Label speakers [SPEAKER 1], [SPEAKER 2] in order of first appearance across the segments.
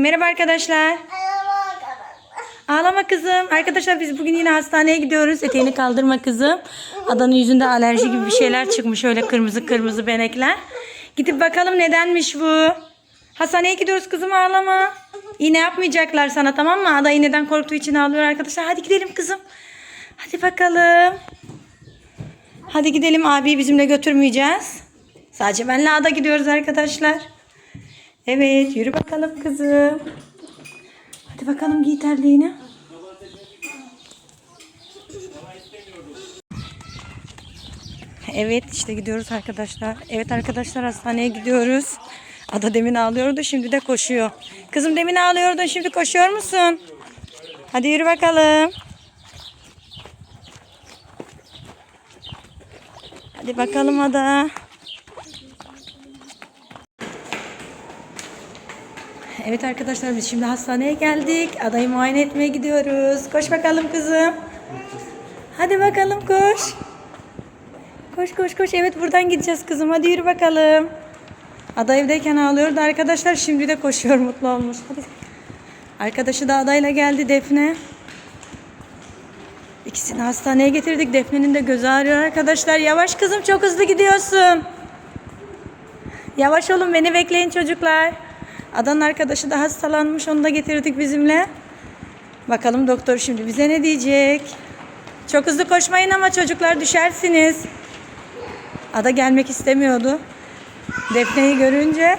[SPEAKER 1] Merhaba arkadaşlar. Ağlama kızım. Arkadaşlar biz bugün yine hastaneye gidiyoruz. Eteğini kaldırma kızım. Adanın yüzünde alerji gibi bir şeyler çıkmış. Öyle kırmızı kırmızı benekler. Gidip bakalım nedenmiş bu. Hastaneye gidiyoruz kızım ağlama. İğne yapmayacaklar sana tamam mı? Ada iğneden korktuğu için ağlıyor arkadaşlar. Hadi gidelim kızım. Hadi bakalım. Hadi gidelim abi bizimle götürmeyeceğiz. Sadece benle Ada gidiyoruz arkadaşlar. Evet yürü bakalım kızım. Hadi bakalım giy terliğini. Evet işte gidiyoruz arkadaşlar. Evet arkadaşlar hastaneye gidiyoruz. Ada demin ağlıyordu şimdi de koşuyor. Kızım demin ağlıyordun şimdi koşuyor musun? Hadi yürü bakalım. Hadi bakalım Ada. Evet arkadaşlar biz şimdi hastaneye geldik. Adayı muayene etmeye gidiyoruz. Koş bakalım kızım. Hadi bakalım koş. Koş koş koş. Evet buradan gideceğiz kızım. Hadi yürü bakalım. Ada evdeyken ağlıyordu arkadaşlar. Şimdi de koşuyor mutlu olmuş. Hadi. Arkadaşı da adayla geldi Defne. İkisini hastaneye getirdik. Defne'nin de gözü ağrıyor arkadaşlar. Yavaş kızım çok hızlı gidiyorsun. Yavaş olun beni bekleyin çocuklar. Adanın arkadaşı da hastalanmış. Onu da getirdik bizimle. Bakalım doktor şimdi bize ne diyecek. Çok hızlı koşmayın ama çocuklar düşersiniz. Ada gelmek istemiyordu. Defne'yi görünce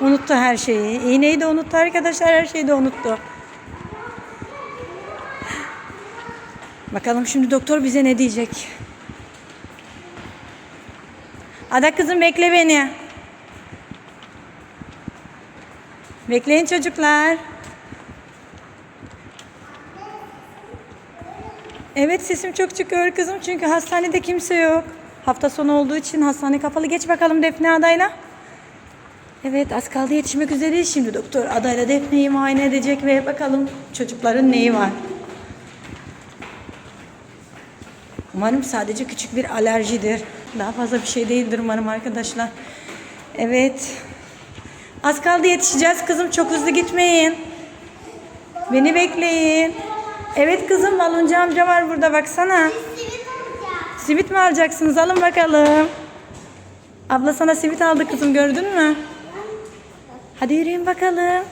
[SPEAKER 1] unuttu her şeyi. İğneyi de unuttu arkadaşlar. Her şeyi de unuttu. Bakalım şimdi doktor bize ne diyecek. Ada kızım bekle beni. Bekleyin çocuklar. Evet sesim çok çıkıyor kızım çünkü hastanede kimse yok. Hafta sonu olduğu için hastane kapalı. Geç bakalım Defne adayla. Evet az kaldı yetişmek üzereyiz şimdi doktor adayla Defne'yi muayene edecek ve bakalım çocukların neyi var. Umarım sadece küçük bir alerjidir. Daha fazla bir şey değildir umarım arkadaşlar. Evet. Az kaldı yetişeceğiz kızım. Çok hızlı gitmeyin. Beni bekleyin. Evet kızım baloncu amca var burada baksana. Simit mi alacaksınız? Alın bakalım. Abla sana simit aldı kızım gördün mü? Hadi yürüyün bakalım.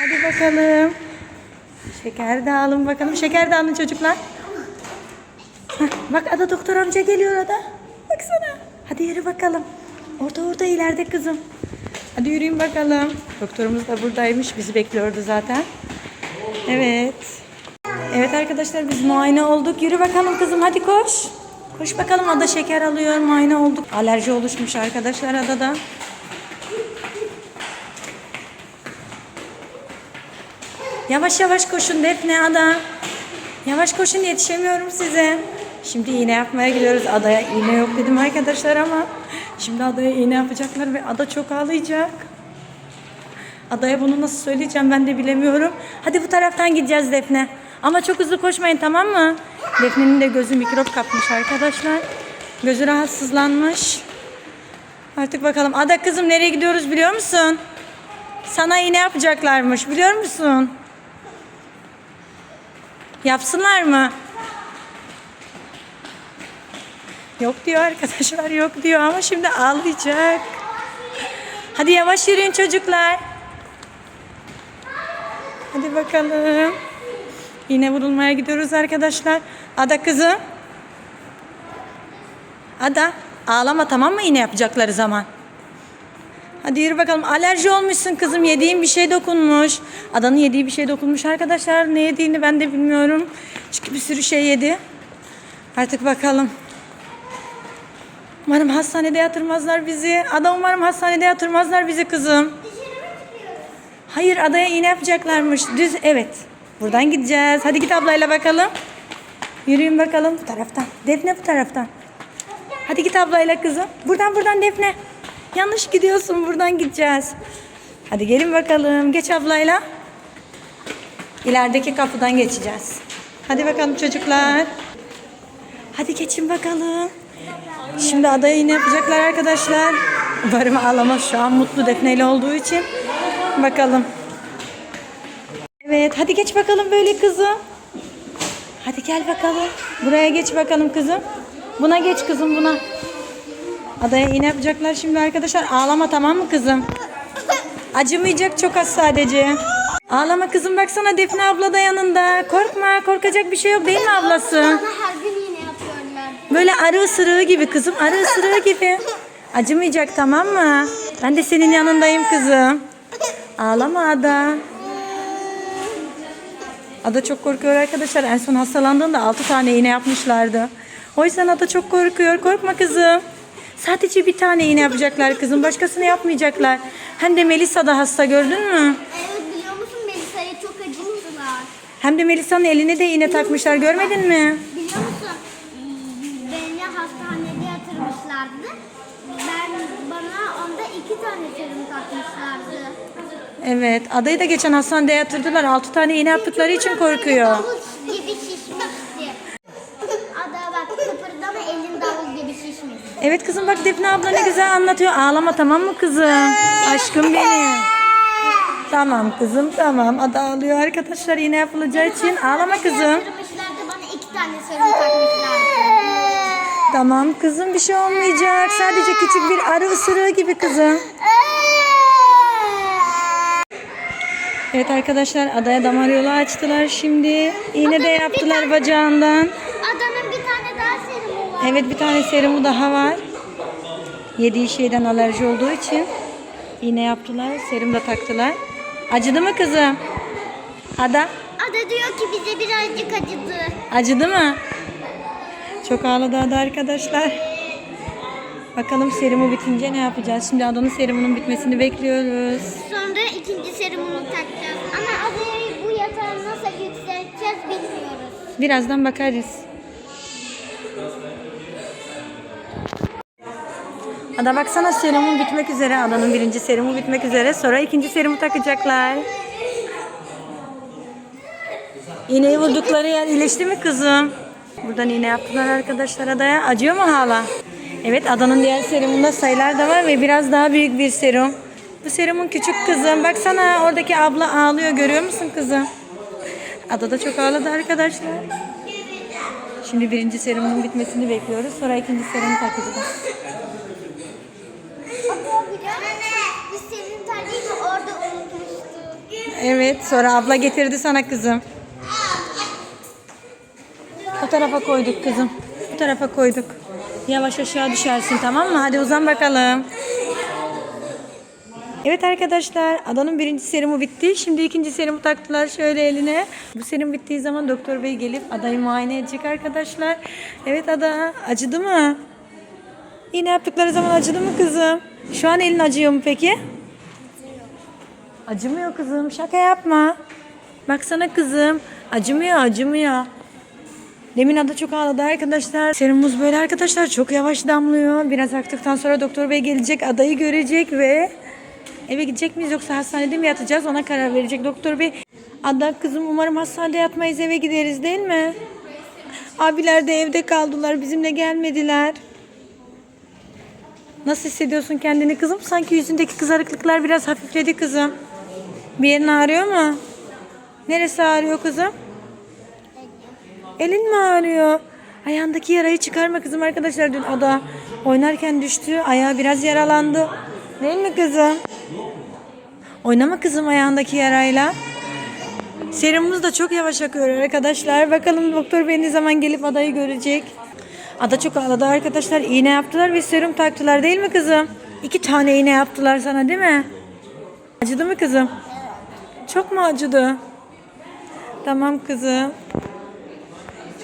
[SPEAKER 1] Hadi bakalım. Şeker de alın bakalım. Şeker de alın çocuklar. Hah, bak ada doktor amca geliyor ada. Baksana. Hadi yürü bakalım. Orada orada ileride kızım. Hadi yürüyün bakalım. Doktorumuz da buradaymış. Bizi bekliyordu zaten. Evet. Evet arkadaşlar biz muayene olduk. Yürü bakalım kızım hadi koş. Koş bakalım ada şeker alıyor. Muayene olduk. Alerji oluşmuş arkadaşlar adada. Yavaş yavaş koşun Defne ada. Yavaş koşun yetişemiyorum size. Şimdi iğne yapmaya gidiyoruz. Adaya iğne yok dedim arkadaşlar ama şimdi adaya iğne yapacaklar ve ada çok ağlayacak. Adaya bunu nasıl söyleyeceğim ben de bilemiyorum. Hadi bu taraftan gideceğiz Defne. Ama çok hızlı koşmayın tamam mı? Defne'nin de gözü mikrop kapmış arkadaşlar. Gözü rahatsızlanmış. Artık bakalım. Ada kızım nereye gidiyoruz biliyor musun? Sana iğne yapacaklarmış biliyor musun? Yapsınlar mı? Yok diyor arkadaşlar yok diyor ama şimdi ağlayacak. Hadi yavaş yürüyün çocuklar. Hadi bakalım. Yine vurulmaya gidiyoruz arkadaşlar. Ada kızım. Ada ağlama tamam mı yine yapacakları zaman. Hadi yürü bakalım. Alerji olmuşsun kızım. Yediğin bir şey dokunmuş. Adanın yediği bir şey dokunmuş arkadaşlar. Ne yediğini ben de bilmiyorum. Çünkü bir sürü şey yedi. Artık bakalım. Umarım hastanede yatırmazlar bizi. Ada umarım hastanede yatırmazlar bizi kızım. Hayır adaya iğne yapacaklarmış. Düz evet. Buradan gideceğiz. Hadi git ablayla bakalım. Yürüyün bakalım bu taraftan. Defne bu taraftan. Hadi git ablayla kızım. Buradan buradan Defne. Yanlış gidiyorsun. Buradan gideceğiz. Hadi gelin bakalım. Geç ablayla. İlerideki kapıdan geçeceğiz. Hadi bakalım çocuklar. Hadi geçin bakalım. Şimdi adaya yine yapacaklar arkadaşlar. Umarım ağlamaz şu an mutlu Defne ile olduğu için. Bakalım. Evet hadi geç bakalım böyle kızım. Hadi gel bakalım. Buraya geç bakalım kızım. Buna geç kızım buna. Adaya iğne yapacaklar şimdi arkadaşlar. Ağlama tamam mı kızım? Acımayacak çok az sadece. Ağlama kızım baksana Defne abla da yanında. Korkma korkacak bir şey yok değil mi ablası? Böyle arı ısırığı gibi kızım arı ısırığı gibi. Acımayacak tamam mı? Ben de senin yanındayım kızım. Ağlama Ada. Ada çok korkuyor arkadaşlar. En son hastalandığında 6 tane iğne yapmışlardı. O yüzden Ada çok korkuyor. Korkma kızım. Sadece bir tane iğne yapacaklar kızım. Başkasını yapmayacaklar. Hem de Melisa da hasta gördün mü?
[SPEAKER 2] Evet biliyor musun Melisa'ya çok acıttılar.
[SPEAKER 1] Hem de Melisa'nın eline de iğne takmışlar. Görmedin mi?
[SPEAKER 2] Yatırmışlardı. Ben bana onda iki tane serum takmışlardı.
[SPEAKER 1] Evet. Adayı da geçen hastanede yatırdılar. 6 tane iğne yaptıkları için korkuyor.
[SPEAKER 2] Davul gibi şişmişti. Ada bak kıpırdama elin davul gibi şişmiş.
[SPEAKER 1] Evet kızım bak Defne abla ne güzel anlatıyor. Ağlama tamam mı kızım? Aşkım benim. Tamam kızım tamam. Ada ağlıyor arkadaşlar yine yapılacağı için. Ağlama kızım.
[SPEAKER 2] Yatırmışlardı bana iki tane serum takmışlardı.
[SPEAKER 1] Tamam kızım bir şey olmayacak. Sadece küçük bir arı ısırığı gibi kızım. Evet arkadaşlar adaya damar yolu açtılar şimdi. İğne de yaptılar bacağından.
[SPEAKER 2] Adanın bir tane daha serumu var.
[SPEAKER 1] Evet bir tane serumu daha var. Yediği şeyden alerji olduğu için iğne yaptılar. Serum da taktılar. Acıdı mı kızım? Ada
[SPEAKER 2] Ada diyor ki bize birazcık acıdı.
[SPEAKER 1] acıdı mı? Çok ağladı Ada arkadaşlar. Bakalım serumu bitince ne yapacağız? Şimdi Ada'nın serumunun bitmesini bekliyoruz.
[SPEAKER 2] Sonra ikinci serumunu takacağız. Ama adayı bu yatağı nasıl yükselteceğiz bilmiyoruz.
[SPEAKER 1] Birazdan bakarız. Ada baksana serumun bitmek üzere. Adanın birinci serumu bitmek üzere. Sonra ikinci serumu takacaklar. İğneyi vurdukları yer iyileşti mi kızım? Buradan iğne yaptılar arkadaşlar adaya. Acıyor mu hala? Evet adanın diğer serumunda sayılar da var ve biraz daha büyük bir serum. Bu serumun küçük kızım. Baksana oradaki abla ağlıyor. Görüyor musun kızım? Ada da çok ağladı arkadaşlar. Şimdi birinci serumun bitmesini bekliyoruz. Sonra ikinci serumu takacağız. Evet sonra abla getirdi sana kızım. O tarafa koyduk kızım. Bu tarafa koyduk. Yavaş aşağı düşersin tamam mı? Hadi uzan bakalım. Evet arkadaşlar adanın birinci serumu bitti. Şimdi ikinci serumu taktılar şöyle eline. Bu serum bittiği zaman doktor bey gelip adayı muayene edecek arkadaşlar. Evet ada acıdı mı? Yine yaptıkları zaman acıdı mı kızım? Şu an elin acıyor mu peki? Acımıyor kızım. Şaka yapma. Baksana kızım. Acımıyor, acımıyor. Demin ada çok ağladı arkadaşlar. Serumumuz böyle arkadaşlar çok yavaş damlıyor. Biraz aktıktan sonra doktor bey gelecek, adayı görecek ve eve gidecek miyiz yoksa hastanede mi yatacağız ona karar verecek doktor bey. Ada kızım umarım hastanede yatmayız eve gideriz değil mi? Abiler de evde kaldılar bizimle gelmediler. Nasıl hissediyorsun kendini kızım? Sanki yüzündeki kızarıklıklar biraz hafifledi kızım. Bir yerin ağrıyor mu? Neresi ağrıyor kızım? Elin mi ağrıyor? Ayağındaki yarayı çıkarma kızım arkadaşlar. Dün ada oynarken düştü. Ayağı biraz yaralandı. Değil mi kızım? Oynama kızım ayağındaki yarayla. Serumumuz da çok yavaş akıyor arkadaşlar. Bakalım doktor bey ne zaman gelip adayı görecek. Ada çok ağladı arkadaşlar. İğne yaptılar ve serum taktılar değil mi kızım? İki tane iğne yaptılar sana değil mi? Acıdı mı kızım? Çok mu acıdı? Tamam kızım.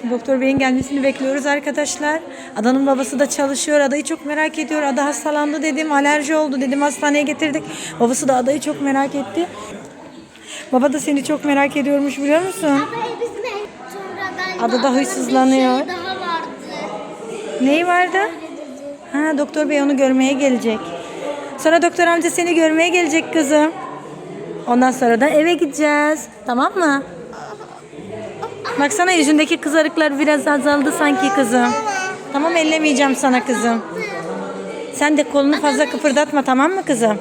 [SPEAKER 1] Şimdi doktor beyin gelmesini bekliyoruz arkadaşlar. Adanın babası da çalışıyor. Adayı çok merak ediyor. Ada hastalandı dedim. Alerji oldu dedim. Hastaneye getirdik. Babası da adayı çok merak etti. Baba da seni çok merak ediyormuş biliyor musun?
[SPEAKER 2] Ada galiba
[SPEAKER 1] Ada da huysuzlanıyor.
[SPEAKER 2] Şey vardı.
[SPEAKER 1] Neyi vardı? Ha doktor bey onu görmeye gelecek. Sonra doktor amca seni görmeye gelecek kızım. Ondan sonra da eve gideceğiz. Tamam mı? Baksana yüzündeki kızarıklar biraz azaldı sanki kızım. Tamam ellemeyeceğim sana kızım. Sen de kolunu fazla kıpırdatma tamam mı kızım?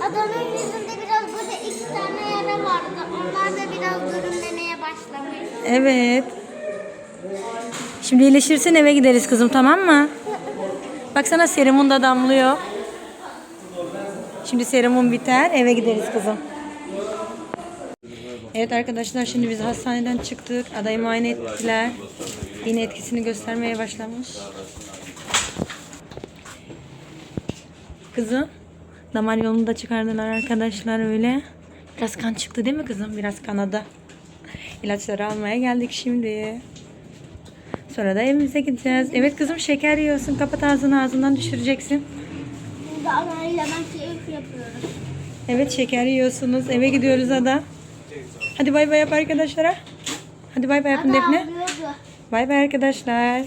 [SPEAKER 2] Adamın yüzünde biraz böyle iki tane yara vardı. Onlar da biraz görünmemeye başlamış.
[SPEAKER 1] Evet. Şimdi iyileşirsin eve gideriz kızım tamam mı? Baksana serumun da damlıyor. Şimdi serumun biter eve gideriz kızım. Evet arkadaşlar şimdi biz hastaneden çıktık. Adayı muayene ettiler. Yine etkisini göstermeye başlamış. Kızım damar yolunu da çıkardılar arkadaşlar öyle. Biraz kan çıktı değil mi kızım? Biraz kanadı. İlaçları almaya geldik şimdi. Sonra da evimize gideceğiz. Evet kızım şeker yiyorsun. Kapat ağzını ağzından düşüreceksin.
[SPEAKER 2] Burada anayla ben keyif yapıyoruz.
[SPEAKER 1] Evet şeker yiyorsunuz. Eve gidiyoruz Ada. Hadi bay bay yap arkadaşlara. Hadi bay bay yapın Defne. Bay bay arkadaşlar.